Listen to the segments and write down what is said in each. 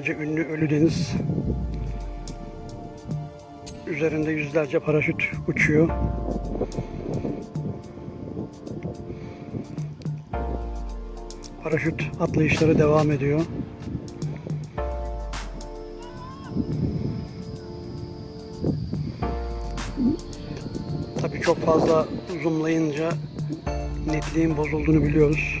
Dünyaca ünlü Ölüdeniz. Üzerinde yüzlerce paraşüt uçuyor. Paraşüt atlayışları devam ediyor. Tabii çok fazla zoomlayınca netliğin bozulduğunu biliyoruz.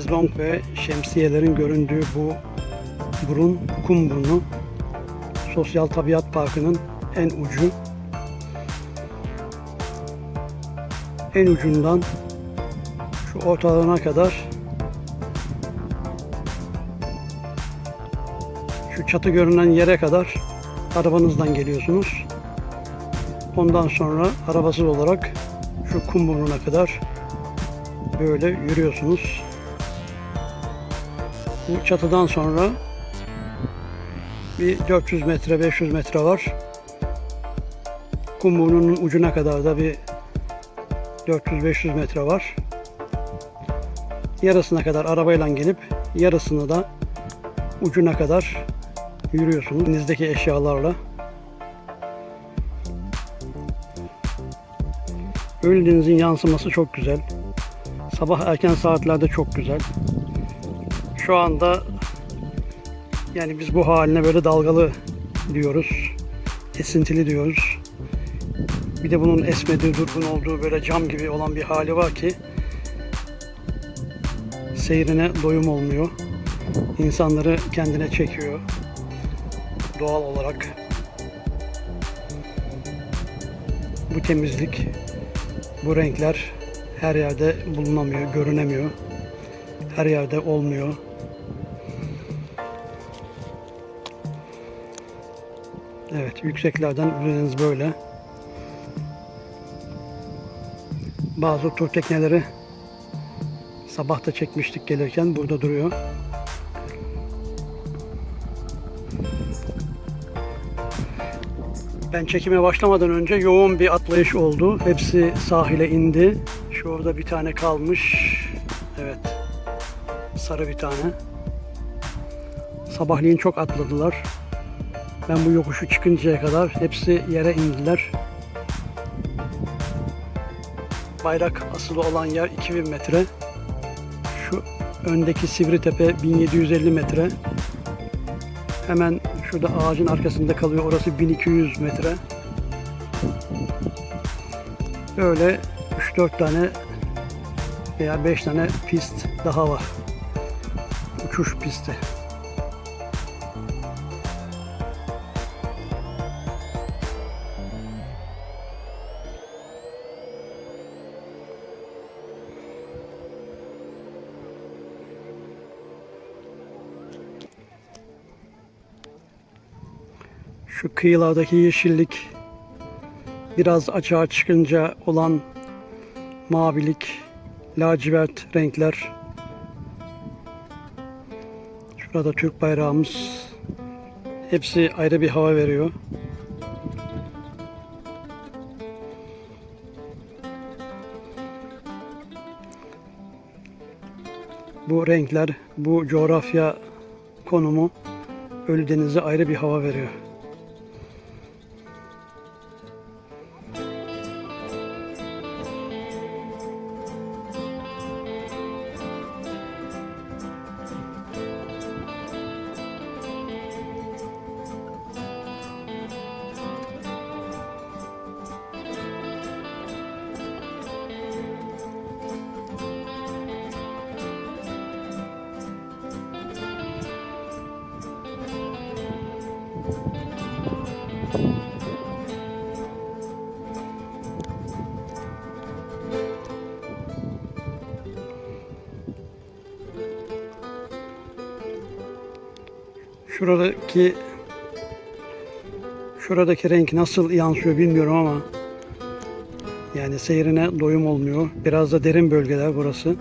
Şezlong ve şemsiyelerin göründüğü bu burun, kum burnu Sosyal Tabiat Parkı'nın en ucu. En ucundan şu ortalarına kadar şu çatı görünen yere kadar arabanızdan geliyorsunuz. Ondan sonra arabasız olarak şu kum burnuna kadar böyle yürüyorsunuz. Bu çatıdan sonra bir 400 metre 500 metre var. Kumburnu'nun ucuna kadar da bir 400-500 metre var. Yarısına kadar arabayla gelip yarısını da ucuna kadar yürüyorsunuz elinizdeki eşyalarla. Ölüdenizin yansıması çok güzel. Sabah erken saatlerde çok güzel. Şu anda yani biz bu haline böyle dalgalı diyoruz. Esintili diyoruz. Bir de bunun esmediği, durgun olduğu böyle cam gibi olan bir hali var ki seyrine doyum olmuyor. İnsanları kendine çekiyor. Doğal olarak. Bu temizlik, bu renkler her yerde bulunamıyor, görünemiyor. Her yerde olmuyor. Evet, yükseklerden ürününüz böyle. Bazı tur tekneleri sabah da çekmiştik gelirken burada duruyor. Ben çekime başlamadan önce yoğun bir atlayış oldu. Hepsi sahile indi. Şurada bir tane kalmış. Evet. Sarı bir tane. Sabahleyin çok atladılar. Ben bu yokuşu çıkıncaya kadar hepsi yere indiler. Bayrak asılı olan yer 2000 metre. Şu öndeki Sivritepe 1750 metre. Hemen şurada ağacın arkasında kalıyor. Orası 1200 metre. Böyle 3-4 tane veya 5 tane pist daha var. Uçuş pisti. Şu kıyılardaki yeşillik biraz açığa çıkınca olan mavilik, lacivert renkler. Şurada Türk bayrağımız. Hepsi ayrı bir hava veriyor. Bu renkler, bu coğrafya konumu Ölüdeniz'e ayrı bir hava veriyor. Şuradaki şuradaki renk nasıl yansıyor bilmiyorum ama yani seyrine doyum olmuyor. Biraz da derin bölgeler burası.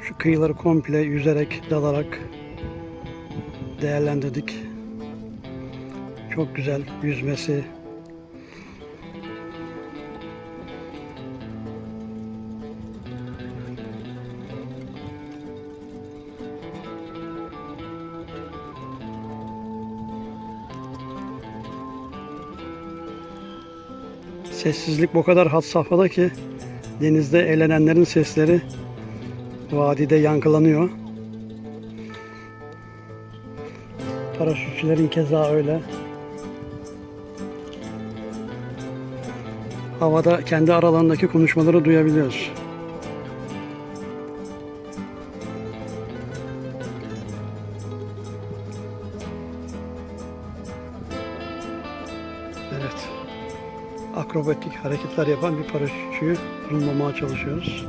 Şu kıyıları komple yüzerek, dalarak değerlendirdik. Çok güzel yüzmesi. Sessizlik bu kadar had safhada ki denizde eğlenenlerin sesleri vadide yankılanıyor. Paraşütçülerin keza öyle. Havada kendi aralarındaki konuşmaları duyabiliyoruz. Akrobatik hareketler yapan bir paraşütçüyü zoomlamaya çalışıyoruz.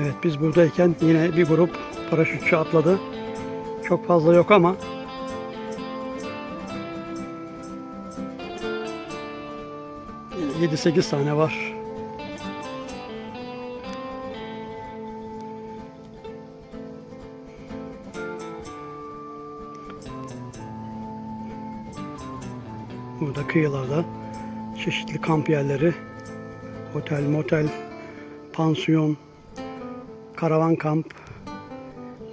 Evet biz buradayken yine bir grup paraşütçü atladı. Çok fazla yok ama yine 7-8 tane var. Kıyılarda çeşitli kamp yerleri, otel, motel, pansiyon, karavan kamp,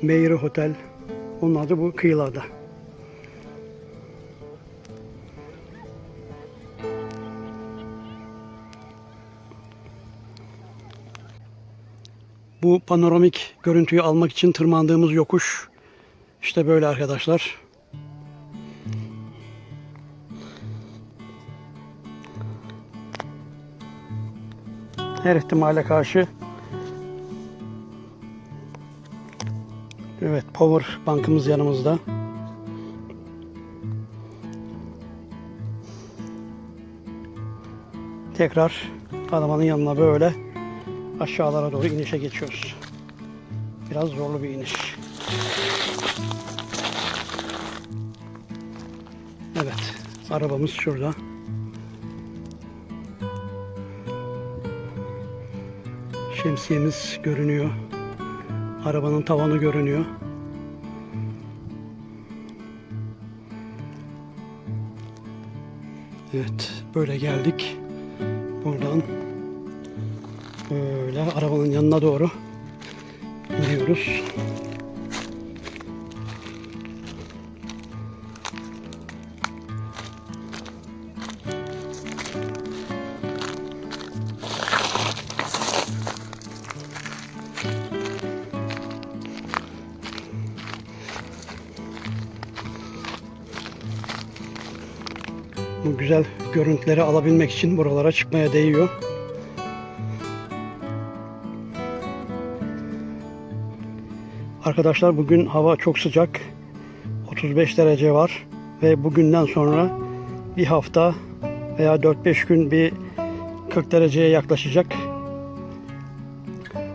Meyri Hotel. Onlar da bu kıyılarda. Bu panoramik görüntüyü almak için tırmandığımız yokuş işte böyle arkadaşlar. Her ihtimale karşı Evet, power bankımız yanımızda. Tekrar arabanın yanına böyle aşağılara doğru inişe geçiyoruz. Biraz zorlu bir iniş. Evet, arabamız şurada. Şemsiyemiz görünüyor. Arabanın tavanı görünüyor. Evet, böyle geldik. Buradan böyle arabanın yanına doğru iniyoruz. Güzel görüntüleri alabilmek için buralara çıkmaya değiyor. Arkadaşlar bugün hava çok sıcak. 35 derece var ve bugünden sonra bir hafta veya 4-5 gün bir 40 dereceye yaklaşacak.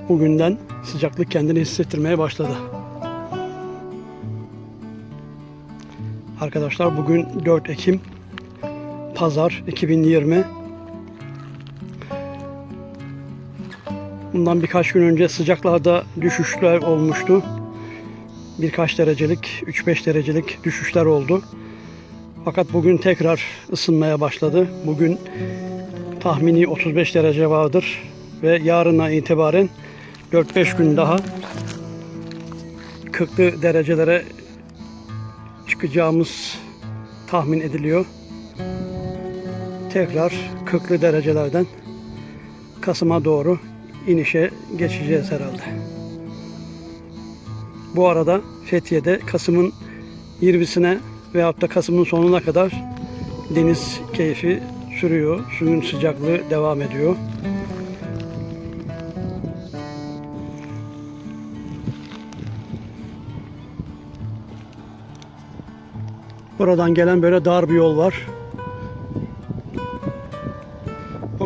Bugünden sıcaklık kendini hissettirmeye başladı. Arkadaşlar bugün 4 Ekim Pazar 2020. Bundan birkaç gün önce sıcaklarda düşüşler olmuştu. Birkaç derecelik, 3-5 derecelik düşüşler oldu. Fakat bugün tekrar ısınmaya başladı. Bugün tahmini 35 derece vardır ve yarına itibaren 4-5 gün daha 40'lı derecelere çıkacağımız tahmin ediliyor tekrar 40'lı derecelerden Kasım'a doğru inişe geçeceğiz herhalde. Bu arada Fethiye'de Kasım'ın 20'sine veyahut da Kasım'ın sonuna kadar deniz keyfi sürüyor. Suyun sıcaklığı devam ediyor. Buradan gelen böyle dar bir yol var.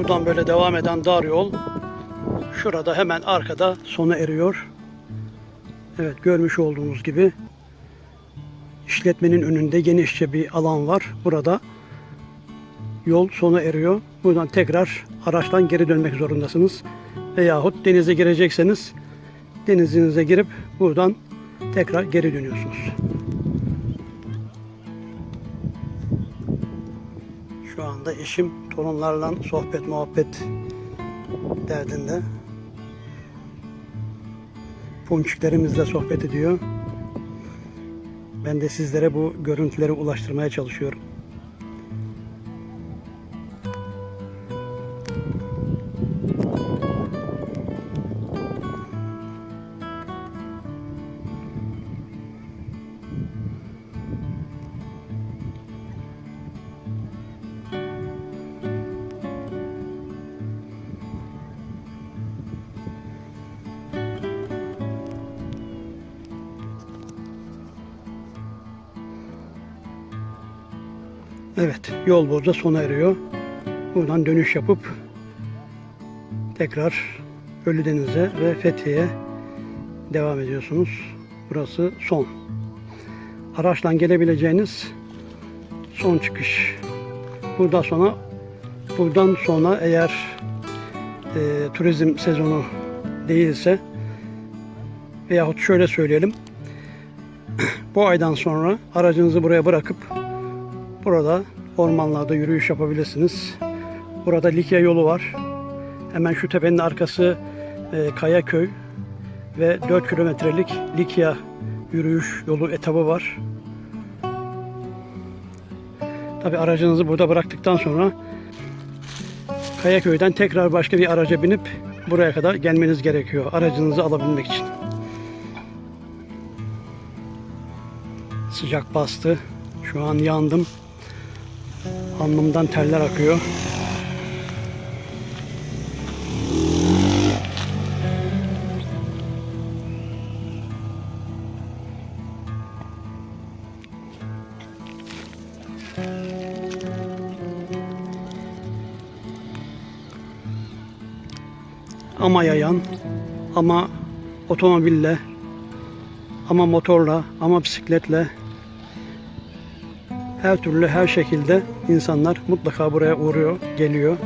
Buradan böyle devam eden dar yol şurada hemen arkada sona eriyor. Evet görmüş olduğunuz gibi işletmenin önünde genişçe bir alan var. Burada yol sona eriyor. Buradan tekrar araçtan geri dönmek zorundasınız. Veyahut denize girecekseniz denizinize girip buradan tekrar geri dönüyorsunuz. Şu anda eşim torunlarla sohbet muhabbet derdinde. Ponçiklerimizle sohbet ediyor. Ben de sizlere bu görüntüleri ulaştırmaya çalışıyorum. Evet, yol burada sona eriyor. Buradan dönüş yapıp tekrar Ölüdeniz'e ve Fethiye'ye devam ediyorsunuz. Burası son. Araçla gelebileceğiniz son çıkış. Buradan sonra buradan sonra eğer e, turizm sezonu değilse veyahut şöyle söyleyelim bu aydan sonra aracınızı buraya bırakıp Burada ormanlarda yürüyüş yapabilirsiniz. Burada Likya yolu var. Hemen şu tepenin arkası e, Kayaköy ve 4 kilometrelik Likya yürüyüş yolu etabı var. Tabi aracınızı burada bıraktıktan sonra Kayaköy'den tekrar başka bir araca binip buraya kadar gelmeniz gerekiyor aracınızı alabilmek için. Sıcak bastı. Şu an yandım. Alnımdan terler akıyor. Ama yayan, ama otomobille, ama motorla, ama bisikletle her türlü her şekilde insanlar mutlaka buraya uğruyor, geliyor.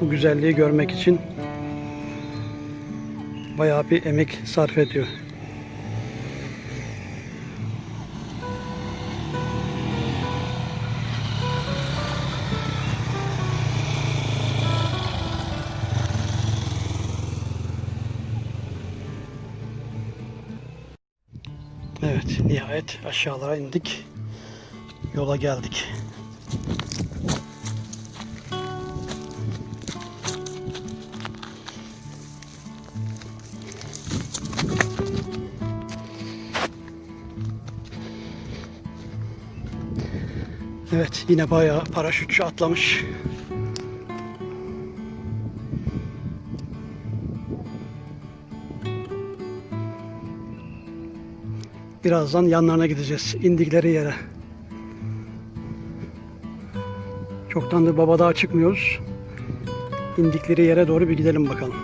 Bu güzelliği görmek için bayağı bir emek sarf ediyor. Evet, nihayet aşağılara indik. Yola geldik. Evet yine bayağı paraşütçü atlamış. Birazdan yanlarına gideceğiz. indikleri yere. Çoktandır baba daha çıkmıyoruz. İndikleri yere doğru bir gidelim bakalım.